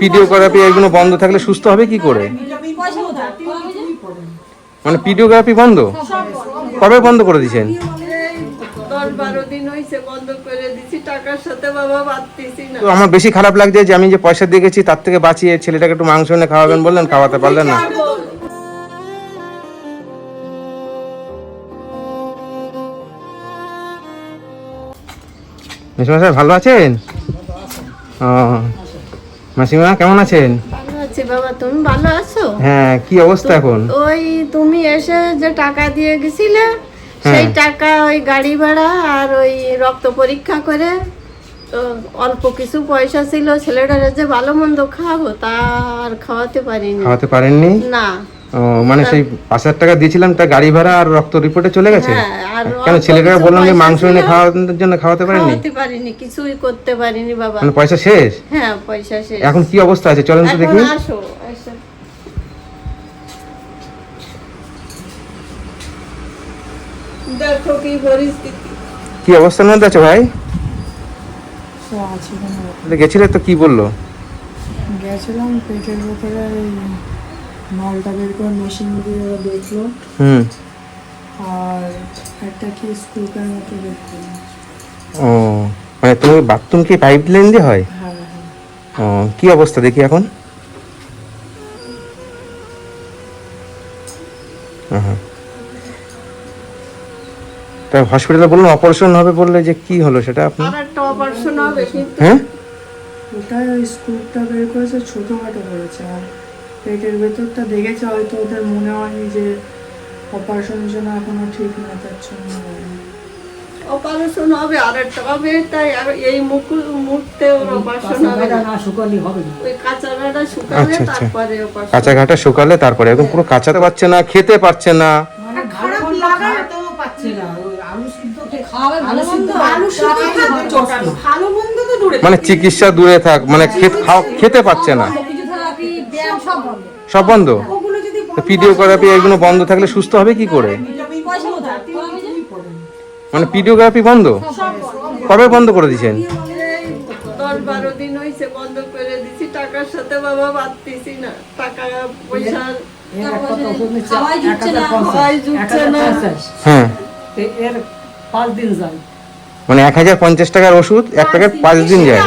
পিডিওগ্রাফি এগুলো বন্ধ থাকলে সুস্থ হবে কি করে? মানে পিডিওগ্রাফি বন্ধ? কবে বন্ধ করে দিয়েছেন? এই দশ বারো দিন হয়েছে বন্ধ করে দিছি টাকার সাথে বাবা বাড়তেছি না তো আমার বেশি খারাপ লাগছে যে আমি যে পয়সা দিয়ে গেছি, তার থেকে বাঁচিয়ে ছেলেটাকে একটু মাংস এনে খাওয়াবেন বললেন, খাওয়াতে পারলেন না। মেসিমা সাহেব ভালো আছেন? ও মাসিমা কেমন আছেন? ভালো আছি বাবা তুমি ভালো আছো? হ্যাঁ কি অবস্থা এখন? ওই তুমি এসে যে টাকা দিয়ে গেছিলে সেই টাকা ওই গাড়ি ভাড়া আর ওই রক্ত পরীক্ষা করে তো অল্প কিছু পয়সা ছিল ছেলেটারে যে ভালো মন্দ খাওয়াবো তা আর খাওয়াতে পারিনি। খাওয়াতে পারেননি? না। মানে সেই পাঁচ হাজার টাকা দিয়েছিলাম তা গাড়ি ভাড়া আর রক্ত রিপোর্টে চলে গেছে? হ্যাঁ কেন ছেলেটাকে বললাম যে মাংস এনে খাওয়ানোর জন্য খাওয়াতে খাওয়াতে পারিনি কিছুই করতে পারিনি বাবা। মানে পয়সা শেষ? হ্যাঁ পয়সা শেষ। এখন কি অবস্থা আছে? চলেন তো এখন দেখি আসো। দেখো কি পরিস্থিতি। কি অবস্থার মধ্যে আছে ভাই? তো গেছিলে তো কি বলল? গেছিলাম পেটের ভেতরে বের করে মেশিন দিয়ে দেখল। হুম। আর একটা কি স্কুপের মতো বের ও মানে তুমি বাথরুম কি পাইপ লাইন দিয়ে হয়? হ্যাঁ হ্যাঁ। ও কি অবস্থা দেখি এখন। তা হসপিটালে বললাম অপারেশন হবে বললে যে কি হলো সেটা আপনি একটা অপারেশন হবে কিন্তু হ্যাঁ? ওটা ওই স্কুপটা বের করেছে ছোটোখাটো করেছে আর পেটের ভেতরটা দেখেছে হয়তো ওদের মনে হয়নি যে অপারেশনের জন্য এখনও ঠিক না তার জন্য অপারেশন হবে আর একটা হবে তাই আর এই মুখ- মুহূর্তে ওর অপারেশন হবে না। ওই কাঁচাটা শুকালে আচ্ছা, আচ্ছা। তারপরে অপারেশন। কাঁচা ঘাটা শুকালে তারপরে এখন পুরো কাঁচাতে পারছে না খেতে পারছে না। খারাপ লাগাতেও পাচ্ছে না। আলু সিদ্ধ খেয়ে ভালো মন্দ আলু সিদ্ধ ভালো মন্দ তো দূরে মানে চিকিৎসা দূরে থাক মানে খেত- খাও- খেতে পারছে না। সব বন্ধ। সব বন্ধ? পিডিওগ্রাফি এগুলো বন্ধ থাকলে সুস্থ হবে কি করে? মানে পিডিওগ্রাফি বন্ধ? কবে বন্ধ করে দিয়েছেন? এই বারো দিন হয়েছে বন্ধ করে দিছি। টাকার সাথে বাবা বাড়তেছি না। টাকা পয়সা খাওয়াই দিচ্ছে না? খাওয়াই জুটছে না। হ্যাঁ। এর পাঁচ দিন যায়। মানে এক হাজার পঞ্চাশ টাকার ওষুধ এক প্যাকেট পাঁচ দিন যায়।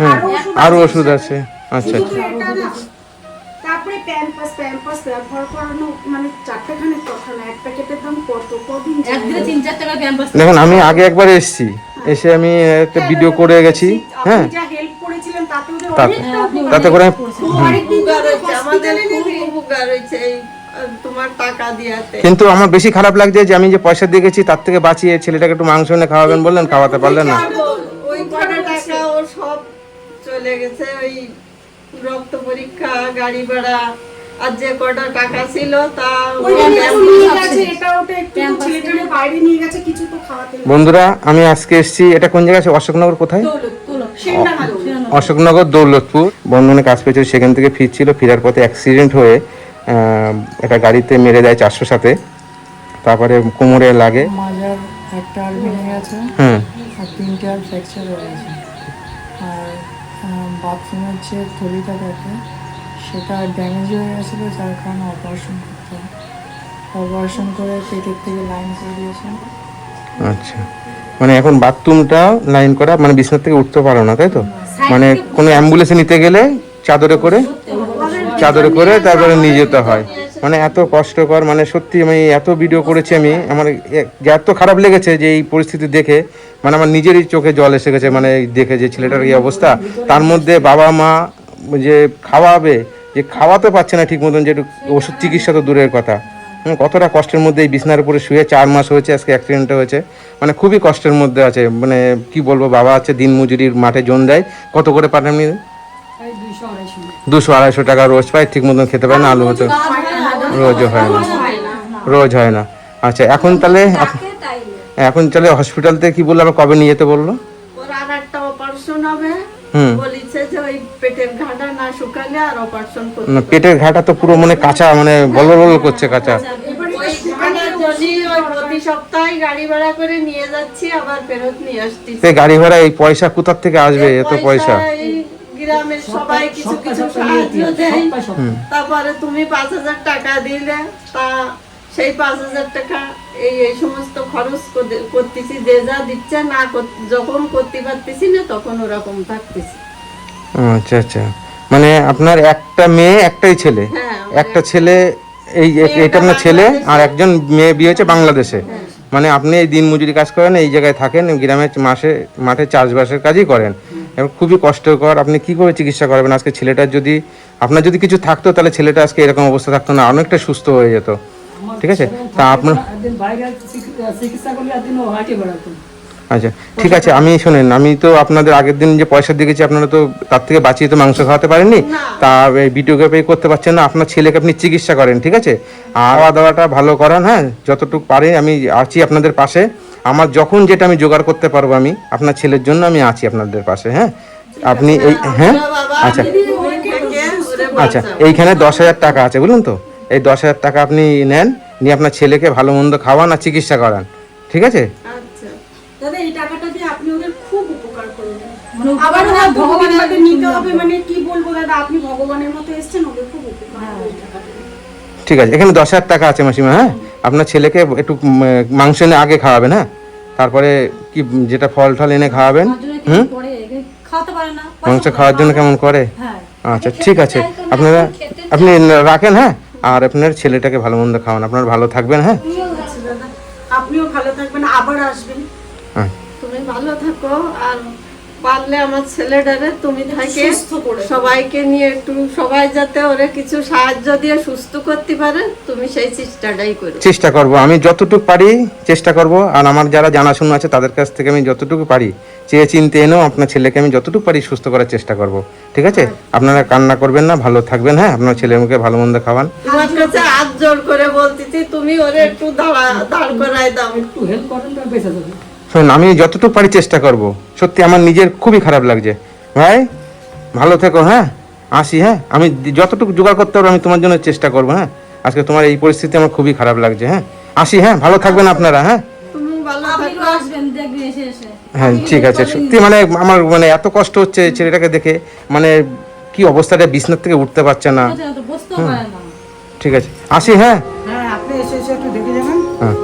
হ্যাঁ। আরও ওষুধ আছে। আচ্ছা। আচ্ছা প্যাম্পাস প্যাম্পাস ব্যবহার করানো মানে কথা না এক প্যাকেটের দাম কত? কদিন একদিনে তিন চার টাকা ক্যাম্পাস দেখুন আমি আগে একবার এসেছি এসে আমি একটা ভিডিও করে গেছি হ্যাঁ। আপনি যা হেল্প করেছিলেন তাতে করে কিন্তু আমার বেশি খারাপ লাগছে যে আমি যে পয়সা দিয়ে গেছি তার থেকে বাঁচিয়ে ছেলেটাকে একটু মাংস এনে খাওয়াবেন বললেন খাওয়াতে পারলেন না। ওই টাকা ও সব চলে গেছে ওই রক্ত পরীক্ষা গাড়ি ভাড়া আর যে কটা টাকা ছিল তা ওই জন্য একটু নিয়ে গেছে, এটা ওটা একটু তো ছেলেটারে বাইরে নিয়ে গেছে কিছু তো খাওয়াতে বন্ধুরা আমি আজকে এসেছি এটা কোন জায়গা আছে? অশোকনগর কোথায়? অশোকনগর দৌলতপুর। বন্ধনে কাজ পেয়েছিল সেখান থেকে ফিরছিল ফেরার পথে অ্যাক্সিডেন্ট হয়ে আহ, একটা গাড়িতে মেরে দেয় চারশো সাথে। তারপরে কোমরে লাগে। একটা আর ভেঙে গেছে। হুম। আর তিনটে আর ফ্র্যাকচার হয়ে গেছে। আর বাথরুমের যে থলিটা থাকে, সেটা ড্যামেজ হয়ে গেছিল, যার কারণে অপারেশন করতে অপারেশন করে পেটের থেকে লাইন করে দিয়েছে। আচ্ছা। মানে এখন বাথরুমটা লাইন করা মানে বিছানা থেকে উঠতে পারো না, তাই তো? মানে কোনো অ্যাম্বুলেন্সে নিতে গেলে চাদরে করে চাদরে করে তারপরে নিয়ে যেতে হয়। মানে এত কষ্টকর মানে সত্যি আমি এত ভিডিও করেছি আমি, আমার এত খারাপ লেগেছে যে এই পরিস্থিতি দেখে। মানে আমার নিজেরই চোখে জল এসে গেছে মানে দেখে যে ছেলেটার এই অবস্থা। তার মধ্যে বাবা মা যে খাওয়াবে যে খাওয়াতে পারছে না ঠিক মতন যে একটু ওষুধ চিকিৎসা তো দূরের কথা। কতটা কষ্টের মধ্যে এই বিছনার উপরে শুয়ে চার মাস হয়েছে আজকে অ্যাক্সিডেন্টটা হয়েছে। মানে খুবই কষ্টের মধ্যে আছে মানে কি বলব বাবা আছে দিন মজুরির মাঠে জন দেয়। কত করে পাঠান দুশো আড়াইশো টাকা রোজ পায় ঠিক মতন খেতে পায় না আলু হতো রোজ হয় না। রোজ হয় না। আচ্ছা এখন তাহলে এখন চলে হসপিটাল থেকে কি বলল? আবার কবে নিয়ে যেতে বলল? ওর আর একটা অপারেশন হবে। হুম। বলিছে যে ওই পেটের ঘাটা না শুকালে আর অপারেশন করতে না, পেটের ঘাটা তো পুরো মানে কাঁচা মানে বল বল করছে কাঁচা। গাড়ি ভাড়া করে নিয়ে যাচ্ছি আবার ফেরত নিয়ে আসছি সে গাড়ি ভাড়া এই পয়সা কোথার থেকে আসবে এত পয়সা? গ্রামের সবাই কিছু কিছু সাহায্য দেয়। তারপরে তুমি পাঁচ হাজার টাকা দিলে তা সেই পাঁচ হাজার টাকা এই এই সমস্ত খরচ করতেছি যে যা দিচ্ছে না যখন করতে পারতেছি না তখন ওরকম থাকতেছি। আচ্ছা আচ্ছা। মানে আপনার একটা মেয়ে একটাই ছেলে? হ্যাঁ, একটা ছেলে এই এটা আপনার ছেলে আর একজন মেয়ে বিয়ে হয়েছে বাংলাদেশে। মানে আপনি এই দিন মজুরি কাজ করেন এই জায়গায় থাকেন গ্রামে মাসে মাঠে চাষবাসের কাজই করেন। এবং খুবই কষ্টকর। আপনি কি করে চিকিৎসা করবেন? আজকে ছেলেটার যদি আপনার যদি কিছু থাকতো তাহলে ছেলেটা আজকে এরকম অবস্থা থাকতো না অনেকটা সুস্থ হয়ে যেত। ঠিক আছে? তা আপনার একদিন বাইরে চিকি- চিকিৎসা করলে একদিন ও হাঁটে বেড়াতো। আচ্ছা ঠিক আছে আমি শোনেন আমি তো আপনাদের আগের দিন যে পয়সা দিয়েছি আপনারা তো তার থেকে বাঁচিয়ে তো মাংস খাওয়াতে পারেননি? তা এই ভিডিও পে করতে পারছেন না আপনার ছেলেকে আপনি চিকিৎসা করেন ঠিক আছে? আর খাওয়া দাওয়াটা ভালো করান হ্যাঁ যতটুকু পারি আমি আছি আপনাদের পাশে। আমার যখন যেটা আমি জোগাড় করতে পারব আমি আপনার ছেলের জন্য আমি আছি আপনাদের পাশে হ্যাঁ? আপনি এই হ্যাঁ? আচ্ছা। আচ্ছা এইখানে দশ হাজার টাকা আছে বুঝলেন তো। এই দশ হাজার টাকা আপনি নেন নিয়ে আপনার ছেলেকে ভালো মন্দ খাওয়ান আর চিকিৎসা করান। ঠিক আছে? আচ্ছা। দাদা এই টাকাটা দিয়ে আপনি ওদের খুব উপকার করবেন মানে আবার উপকার ভগবানের ভগবানের নিতে হবে মানে কি বলব দাদা আপনি ভগবানের মতো এসেছেন ওদের খুব উপকার করবেন এই টাকাটা। দিয়ে। ঠিক আছে এখানে দশ হাজার টাকা আছে মাসিমা হ্যাঁ? আপনার ছেলেকে একটু মাংস এনে আগে খাওয়াবেন হ্যাঁ? তারপরে কি যেটা ফল টল এনে খাওয়াবেন হুম? খাওয়াতে পারে না। মাংস খাওয়ার জন্য কেমন করে? হ্যাঁ। আচ্ছা ঠিক আছে। আপনারা আপনি রাখেন হ্যাঁ? আর আপনার ছেলেটাকে ভালো মন্দ খাওয়ান। আপনার ভালো থাকবেন হ্যাঁ? আপনিও ভালো থাকবেন আবার আসবেন। হ্যাঁ। তুমি ভালো থাকো আর পারলে আমার ছেলেটারে তুমি থাকে সুস্থ করে সবাইকে নিয়ে একটু সবাই যাতে ওরে কিছু সাহায্য দিয়ে সুস্থ করতে পারে তুমি সেই চেষ্টাটাই করো। চেষ্টা করব। আমি যতটুকু পারি চেষ্টা করব আর আমার যারা জানাশোনা আছে তাদের কাছ থেকে আমি যতটুকু পারি চেয়ে চিনতে এনেও আপনার ছেলেকে আমি যতটুকু পারি সুস্থ করার চেষ্টা করব। ঠিক আছে? আপনারা কান্না করবেন না ভালো থাকবেন হ্যাঁ? আপনার ছেলের মুখে ভালো মন্দ খাওয়ান। তোমার কাছে হাত জোর করে বলতেছি তুমি ওরে একটু দাঁড়া দাঁড় করাই দাও। একটু হেল্প করেন তো বেঁচে যাবে। শোন আমি যতটুকু পারি চেষ্টা করব। সত্যি আমার নিজের খুবই খারাপ লাগছে। ভাই ভালো থেকো হ্যাঁ? আসি হ্যাঁ? আমি যতটুকু জোগাড় করতে পারব আমি তোমার জন্য চেষ্টা করব হ্যাঁ? আজকে তোমার এই পরিস্থিতি আমার খুবই খারাপ লাগছে হ্যাঁ? আসি হ্যাঁ? ভালো থাকবেন আপনারা হ্যাঁ? হ্যাঁ ঠিক আছে। সত্যি মানে আমার মানে এত কষ্ট হচ্ছে ছেলেটাকে দেখে। মানে কি অবস্থাটা বিছনার থেকে উঠতে পারছে না। ঠিক আছে আসি হ্যাঁ। হ্যাঁ আপনি এসে একটু দেখে যাবেন। হ্যাঁ।